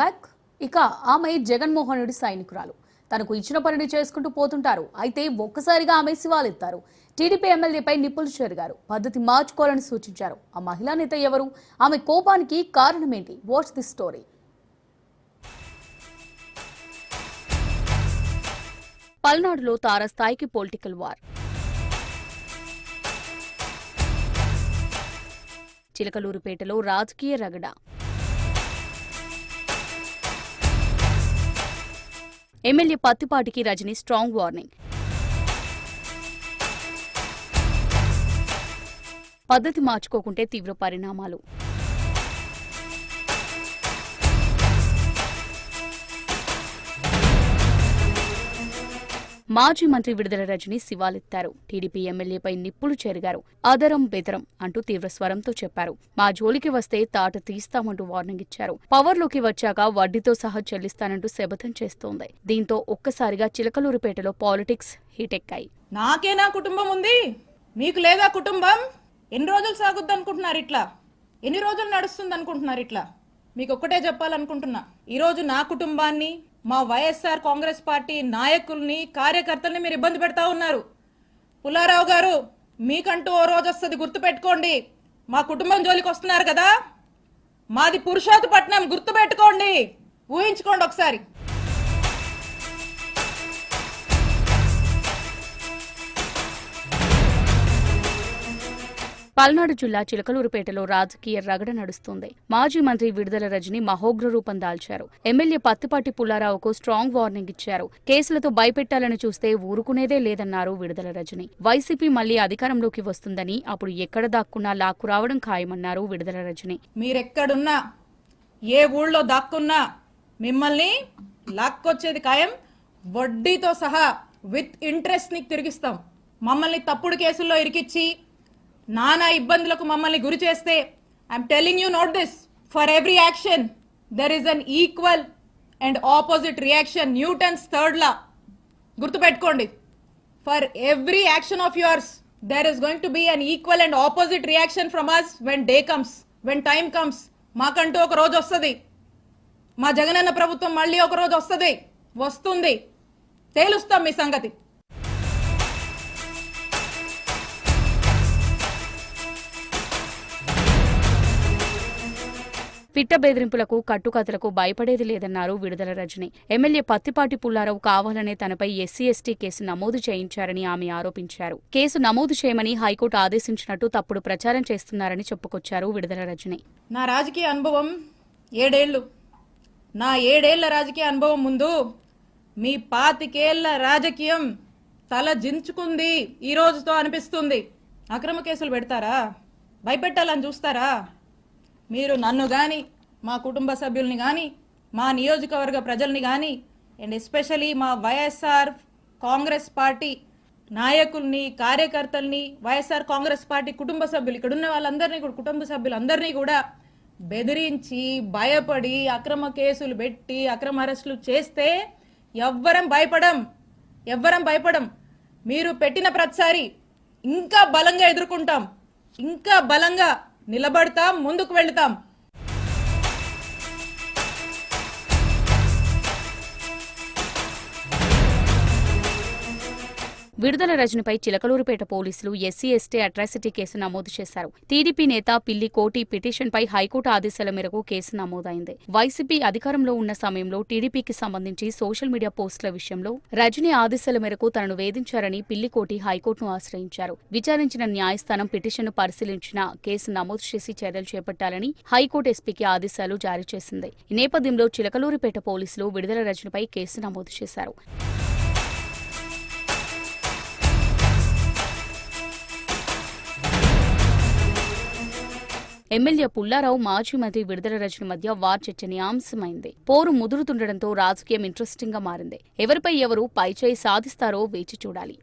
Back. ఇక ఆమె జగన్మోహనుడి సైనికురాలు. తనకు ఇచ్చిన పనిని చేసుకుంటూ పోతుంటారు. అయితే ఒక్కసారిగా ఆమె శివాలెత్తారు. టీడీపీ ఎమ్మెల్యేపై నిప్పులు చెరిగారు. పద్ధతి మార్చుకోవాలని సూచించారు. ఆ మహిళా నేత ఎవరు? ఆమె కోపానికి కారణమేంటి? వాట్స్ ది స్టోరీ పల్నాడులో తారస్థాయికి పొలిటికల్ వార్. చిలకలూరుపేటలో రాజకీయ రగడ. ఎమ్మెల్యే పత్తిపాటికి రజని స్ట్రాంగ్ వార్నింగ్. పద్ధతి మార్చుకోకుంటే తీవ్ర పరిణామాలు. మాజీ మంత్రి విడుదల రజని శివాలెత్తారు. టీడీపీ ఎమ్మెల్యేపై నిప్పులు చెరిగారు. అదరం బెదరం అంటూ తీవ్ర స్వరంతో చెప్పారు. మా జోలికి వస్తే తాట తీస్తామంటూ వార్నింగ్ ఇచ్చారు. పవర్లోకి వచ్చాక వడ్డీతో సహా చెల్లిస్తానంటూ శపథం చేస్తోంది. దీంతో ఒక్కసారిగా చిలకలూరుపేటలో పాలిటిక్స్ హీటెక్కాయి నాకే నా కుటుంబం ఉంది. మీకు లేదా కుటుంబం? ఎన్ని రోజులు సాగుద్ది అనుకుంటున్నారు ఇట్లా? ఎన్ని రోజులు నడుస్తుంది అనుకుంటున్నారు ఇట్లా? మీకు ఒక్కటే చెప్పాలనుకుంటున్నా. ఈరోజు నా కుటుంబాన్ని మా వైఎస్ఆర్ కాంగ్రెస్ పార్టీ నాయకుల్ని కార్యకర్తల్ని మీరు ఇబ్బంది పెడతా ఉన్నారు. పుల్లారావు గారు మీకంటూ ఓ రోజు వస్తుంది గుర్తుపెట్టుకోండి. మా కుటుంబం జోలికి వస్తున్నారు కదా? మాది పురుషోత్తపట్నం గుర్తుపెట్టుకోండి. ఊహించుకోండి ఒకసారి. పల్నాడు జిల్లా చిలకలూరుపేటలో రాజకీయ రగడ నడుస్తుంది. మాజీ మంత్రి విడుదల రజని మహోగ్ర రూపం దాల్చారు. ఎమ్మెల్యే పత్తిపాటి పుల్లారావుకు స్ట్రాంగ్ వార్నింగ్ ఇచ్చారు. కేసులతో భయపెట్టాలని చూస్తే ఊరుకునేదే లేదన్నారు విడుదల రజని. వైసీపీ మళ్ళీ అధికారంలోకి వస్తుందని అప్పుడు ఎక్కడ దాక్కున్నా లాక్కు రావడం ఖాయమన్నారు విడుదల రజని. మీరెక్కడున్నా ఏ ఊళ్ళో దాక్కున్నా మిమ్మల్ని లాక్కొచ్చేది ఖాయం వడ్డీతో సహా విత్ ఇంట్రెస్ట్ని తిరిగిస్తాం. మమ్మల్ని తప్పుడు కేసుల్లో ఇరికిచ్చి నానా ఇబ్బందులకు మమ్మల్ని గురి చేస్తే I'm telling you note this for every action there is an equal and opposite reaction Newton's third law గుర్తుపెట్టుకోండి. For every action of yours there is going to be an equal and opposite reaction from us when day comes when time comes మాకంటూ ఒక రోజు వస్తుంది. మా జగనన్న ప్రభుత్వం మళ్ళీ ఒక రోజు వస్తుంది. వస్తుంది. తేలుస్తాం మీ సంగతి. పిట్ట బెదిరింపులకు కట్టుకథలకు భయపడేది లేదన్నారు విడుదల రజని. ఎమ్మెల్యే పత్తిపాటి పుల్లారావు కావాలనే తనపై ఎస్సీ ఎస్టీ కేసు నమోదు చేయించారని ఆమె ఆరోపించారు. కేసు నమోదు చేయమని హైకోర్టు ఆదేశించినట్టు తప్పుడు ప్రచారం చేస్తున్నారని చెప్పుకొచ్చారు విడుదల రజని. నా రాజకీయ అనుభవం ఏడేళ్ళు. నా ఏడేళ్ళ రాజకీయ అనుభవం ముందు మీ పాతికేళ్ళ రాజకీయం తల జించుకుంది ఈ రోజుతో అనిపిస్తుంది. అక్రమ కేసులు పెడతారా? భయపెట్టాలని చూస్తారా? మీరు నన్ను కానీ మా కుటుంబ సభ్యుల్ని కానీ మా నియోజకవర్గ ప్రజల్ని కానీ అండ్ ఎస్పెషలీ మా వైఎస్ఆర్ కాంగ్రెస్ పార్టీ నాయకుల్ని కార్యకర్తల్ని వైఎస్ఆర్ కాంగ్రెస్ పార్టీ కుటుంబ సభ్యులు ఇక్కడ ఉన్న వాళ్ళందరినీ కూడా కుటుంబ సభ్యులందరినీ కూడా బెదిరించి భయపడి అక్రమ కేసులు పెట్టి అక్రమ అరెస్టులు చేస్తే ఎవ్వరం భయపడం ఎవ్వరం భయపడం. మీరు పెట్టిన ప్రతిసారి ఇంకా బలంగా ఎదుర్కొంటాం. ఇంకా బలంగా నిలబడతాం ముందుకు వెళ్తాం. విడుదల రజనిపై చిలకలూరుపేట పోలీసులు ఎస్సీ ఎస్టీ అట్రాసిటీ కేసు నమోదు చేశారు. టీడీపీ నేత పిల్లి కోటి పిటిషన్పై హైకోర్టు ఆదేశాల మేరకు కేసు నమోదైంది. వైసీపీ అధికారంలో ఉన్న సమయంలో టీడీపీకి సంబంధించి సోషల్ మీడియా పోస్టుల విషయంలో రజనీ ఆదేశాల మేరకు తనను వేధించారని పిల్లికోటి హైకోర్టును ఆశ్రయించారు. విచారించిన న్యాయస్థానం పిటిషన్ను పరిశీలించిన కేసు నమోదు చేసి చర్యలు చేపట్టాలని హైకోర్టు ఎస్పీకి ఆదేశాలు జారీ చేసింది. ఈ నేపథ్యంలో చిలకలూరుపేట పోలీసులు విడుదల రజనిపై కేసు నమోదు చేశారు. ఎమ్మెల్యే పుల్లారావు మాజీ మంత్రి విడుదల రజని మధ్య వార్ చర్చనీయాంశమైంది. పోరు ముదురుతుండటంతో రాజకీయం ఇంట్రెస్టింగ్గా మారింది. ఎవరిపై ఎవరు పైచేయి సాధిస్తారో వేచి చూడాలి.